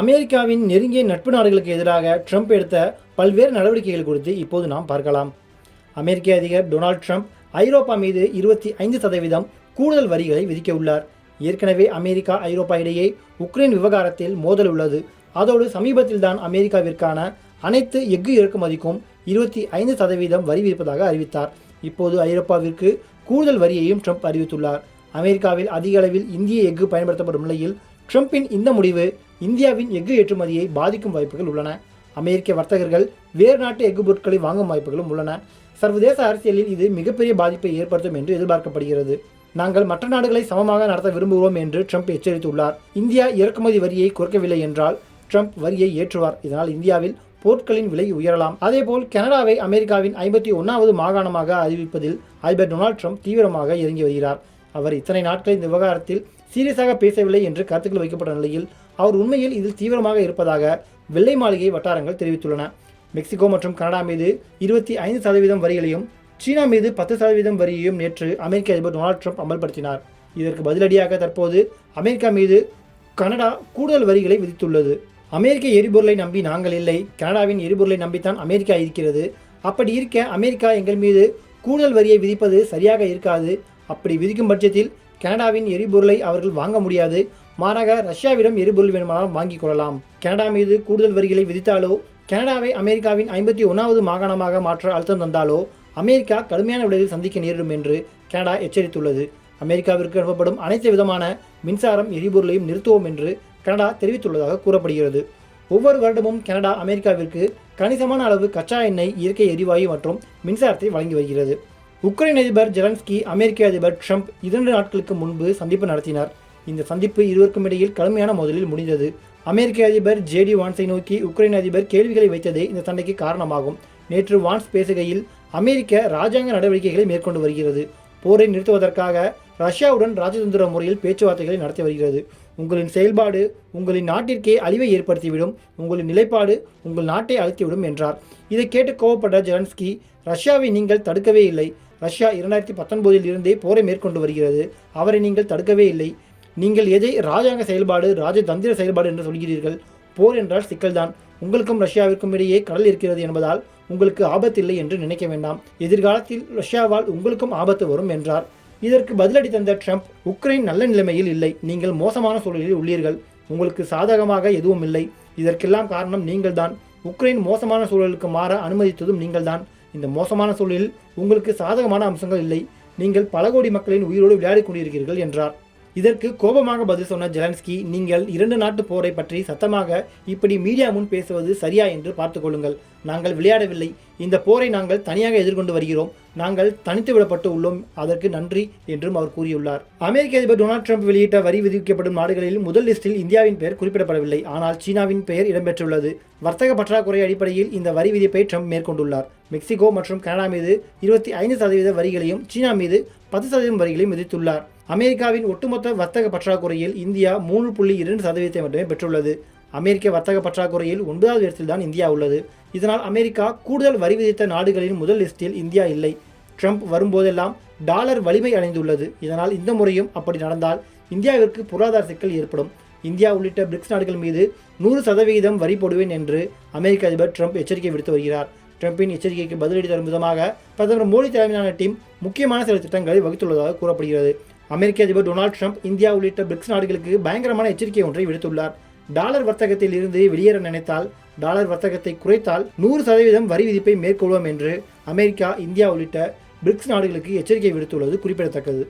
அமெரிக்காவின் நெருங்கிய நட்பு நாடுகளுக்கு எதிராக ட்ரம்ப் எடுத்த பல்வேறு நடவடிக்கைகள் குறித்து இப்போது நாம் பார்க்கலாம். அமெரிக்க அதிபர் டொனால்ட் ட்ரம்ப் ஐரோப்பா மீது இருபத்தி ஐந்து சதவீதம் கூடுதல் வரிகளை விதிக்க உள்ளார். ஏற்கனவே அமெரிக்கா ஐரோப்பா இடையே உக்ரைன் விவகாரத்தில் மோதல் உள்ளது. அதோடு சமீபத்தில்தான் அமெரிக்காவிற்கான அனைத்து எஃகு இறக்குமதிக்கும் இருபத்தி ஐந்து சதவீதம் வரி விதிப்பதாக அறிவித்தார். இப்போது ஐரோப்பாவிற்கு கூடுதல் வரியையும் ட்ரம்ப் அறிவித்துள்ளார். அமெரிக்காவில் அதிக அளவில் இந்திய எஃகு பயன்படுத்தப்படும் நிலையில் ட்ரம்பின் இந்த முடிவு இந்தியாவின் எஃகு ஏற்றுமதியை பாதிக்கும் வாய்ப்புகள் உள்ளன. அமெரிக்க வர்த்தகர்கள் வேறு நாட்டு எஃகு பொருட்களை வாங்கும் வாய்ப்புகளும் உள்ளன. சர்வதேச அரசியலில் இது மிகப்பெரிய பாதிப்பை ஏற்படுத்தும் என்று எதிர்பார்க்கப்படுகிறது. நாங்கள் மற்ற நாடுகளை சமமாக நடத்த விரும்புகிறோம் என்று ட்ரம்ப் எச்சரித்துள்ளார். இந்தியா இறக்குமதி வரியை குறைக்கவில்லை என்றால் ட்ரம்ப் வரியை ஏற்றுவார். இதனால் இந்தியாவில் பொருட்களின் விலை உயரலாம். அதேபோல் கனடாவை அமெரிக்காவின் ஐம்பத்தி ஒன்றாவது மாகாணமாக அறிவிப்பதில் அதிபர் டொனால்ட் ட்ரம்ப் தீவிரமாக இறங்கி வருகிறார். அவர் இத்தனை நாட்கள் இந்த விவகாரத்தில் சீரியஸாக பேசவில்லை என்று கருத்துக்கள் வைக்கப்பட்ட நிலையில் அவர் உண்மையில் இதில் தீவிரமாக இருப்பதாக வெள்ளை மாளிகை வட்டாரங்கள் தெரிவித்துள்ளன. மெக்சிகோ மற்றும் கனடா மீது இருபத்தி ஐந்து சதவீதம் வரிகளையும் சீனா மீது பத்து சதவீதம் வரியையும் நேற்று அமெரிக்க அதிபர் டொனால்ட் ட்ரம்ப் அமல்படுத்தினார். இதற்கு பதிலடியாக தற்போது அமெரிக்கா மீது கனடா கூடுதல் வரிகளை விதித்துள்ளது. அமெரிக்க எரிபொருளை நம்பி நாங்கள் இல்லை. கனடாவின் எரிபொருளை நம்பித்தான் அமெரிக்கா இருக்கிறது. அப்படி இருக்க அமெரிக்கா எங்கள் மீது கூடுதல் வரியை விதிப்பது சரியாக இருக்காது. அப்படி விதிக்கும் பட்சத்தில் கனடாவின் எரிபொருளை அவர்கள் வாங்க முடியாது. மாறாக ரஷ்யாவிடம் எரிபொருள் வேணுமானாலும் வாங்கிக் கொள்ளலாம். கனடா மீது கூடுதல் வரிகளை விதித்தாலோ கனடாவை அமெரிக்காவின் ஐம்பத்தி ஒன்றாவது மாகாணமாக மாற்ற அழுத்தம் தந்தாலோ அமெரிக்கா கடுமையான விளைவில் சந்திக்க நேரிடும் என்று கனடா எச்சரித்துள்ளது. அமெரிக்காவிற்கு அனுப்பப்படும் அனைத்து விதமான மின்சாரம் எரிபொருளையும் நிறுத்துவோம் என்று கனடா தெரிவித்துள்ளதாக கூறப்படுகிறது. ஒவ்வொரு வருடமும் கனடா அமெரிக்காவிற்கு கணிசமான அளவு கச்சா எண்ணெய் இயற்கை எரிவாயு மற்றும் மின்சாரத்தை வழங்கி வருகிறது. உக்ரைன் அதிபர் ஜெலன்ஸ்கி அமெரிக்க அதிபர் ட்ரம்ப் இரண்டு நாட்களுக்கு முன்பு சந்திப்பு நடத்தினார். இந்த சந்திப்பு இருவருக்கும் இடையில் கடுமையான மோதலில் முடிந்தது. அமெரிக்க அதிபர் ஜேடி வான்ஸை நோக்கி உக்ரைன் அதிபர் கேள்விகளை வைத்ததே இந்த சண்டைக்கு காரணமாகும். நேற்று வான்ஸ் பேசுகையில் அமெரிக்க ராஜாங்க நடவடிக்கைகளை மேற்கொண்டு வருகிறது. போரை நிறுத்துவதற்காக ரஷ்யாவுடன் ராஜதந்திர முறையில் பேச்சுவார்த்தைகளை நடத்தி வருகிறது. உங்களின் செயல்பாடு உங்களின் நாட்டிற்கே அழிவை ஏற்படுத்திவிடும். உங்களின் நிலைப்பாடு உங்கள் நாட்டை அழுத்திவிடும் என்றார். இதை கேட்டு கோவப்பட்ட ஜெலன்ஸ்கி ரஷ்யாவை நீங்கள் தடுக்கவே இல்லை. ரஷ்யா இரண்டாயிரத்தி பத்தொன்பதில் இருந்தே போரை மேற்கொண்டு வருகிறது. அவரை நீங்கள் தடுக்கவே இல்லை. நீங்கள் எதை ராஜாங்க செயல்பாடு ராஜதந்திர செயல்பாடு என்று சொல்கிறீர்கள்? போர் என்றால் சிக்கல்தான். உங்களுக்கும் ரஷ்யாவிற்கும் இடையே கடல் இருக்கிறது என்பதால் உங்களுக்கு ஆபத்தில்லை என்று நினைக்க வேண்டாம். எதிர்காலத்தில் ரஷ்யாவால் உங்களுக்கும் ஆபத்து வரும் என்றார். இதற்கு பதிலடி தந்த ட்ரம்ப் உக்ரைன் நல்ல நிலைமையில் இல்லை. நீங்கள் மோசமான சூழலில் உள்ளீர்கள். உங்களுக்கு சாதகமாக எதுவும் இல்லை. இதற்கெல்லாம் காரணம் நீங்கள்தான். உக்ரைன் மோசமான சூழலுக்கு மாற அனுமதித்ததும் நீங்கள்தான். இந்த மோசமான சூழலில் உங்களுக்கு சாதகமான அம்சங்கள் இல்லை. நீங்கள் பல கோடி மக்களின் உயிரோடு விளையாடிக் கொண்டிருக்கிறீர்கள் என்றார். இதற்கு கோபமாக பதில் சொன்ன ஜெலன்ஸ்கி நீங்கள் இரண்டு நாட்டு போரை பற்றி சத்தமாக இப்படி மீடியா முன் பேசுவது சரியா என்று பார்த்து கொள்ளுங்கள். நாங்கள் விளையாடவில்லை. இந்த போரை நாங்கள் தனியாக எதிர்கொண்டு வருகிறோம். நாங்கள் தனித்து விடப்பட்டு உள்ளோம். அதற்கு நன்றி என்றும் அவர் கூறியுள்ளார். அமெரிக்க அதிபர் டொனால்ட் ட்ரம்ப் வெளியிட்ட வரி விதிக்கப்படும் நாடுகளில் முதல் லிஸ்டில் இந்தியாவின் பெயர் குறிப்பிடப்படவில்லை. ஆனால் சீனாவின் பெயர் இடம்பெற்றுள்ளது. வர்த்தக பற்றாக்குறை அடிப்படையில் இந்த வரி விதிப்பை ட்ரம்ப் மேற்கொண்டுள்ளார். மெக்சிகோ மற்றும் கனடா மீது இருபத்தி ஐந்து சதவீத வரிகளையும் சீனா மீது பத்து சதவீதம் வரிகளையும் விதித்துள்ளார். அமெரிக்காவின் ஒட்டுமொத்த வர்த்தக பற்றாக்குறையில் இந்தியா மூன்று புள்ளி இரண்டு சதவீதத்தை மட்டுமே பெற்றுள்ளது. அமெரிக்க வர்த்தக பற்றாக்குறையில் ஒன்பதாவது இடத்தில் தான் இந்தியா உள்ளது. இதனால் அமெரிக்கா கூடுதல் வரி விதித்த நாடுகளின் முதல் லிஸ்டில் இந்தியா இல்லை. ட்ரம்ப் வரும்போதெல்லாம் டாலர் வலிமை அடைந்துள்ளது. இதனால் இந்த முறையும் அப்படி நடந்தால் இந்தியாவிற்கு பொருளாதார சிக்கல் ஏற்படும். இந்தியா உள்ளிட்ட பிரிக்ஸ் நாடுகள் மீது நூறு சதவிகிதம் வரி போடுவேன் என்று அமெரிக்க அதிபர் ட்ரம்ப் எச்சரிக்கை விடுத்து வருகிறார். ட்ரம்பின் எச்சரிக்கைக்கு பதிலடி தரும் விதமாக பிரதமர் மோடி தலைமையிலான டீம் முக்கியமான சில திட்டங்களை வகுத்துள்ளதாக கூறப்படுகிறது. அமெரிக்க அதிபர் டொனால்ட் ட்ரம்ப் இந்தியா உள்ளிட்ட பிரிக்ஸ் நாடுகளுக்கு பயங்கரமான எச்சரிக்கை ஒன்றை விடுத்துள்ளார். டாலர் வர்த்தகத்தில் இருந்து வெளியேற நினைத்தால் டாலர் வர்த்தகத்தை குறைத்தால் நூறு சதவீதம் வரி விதிப்பை மேற்கொள்வோம் என்று அமெரிக்கா இந்தியா உள்ளிட்ட பிரிக்ஸ் நாடுகளுக்கு எச்சரிக்கை விடுத்துள்ளது குறிப்பிடத்தக்கது.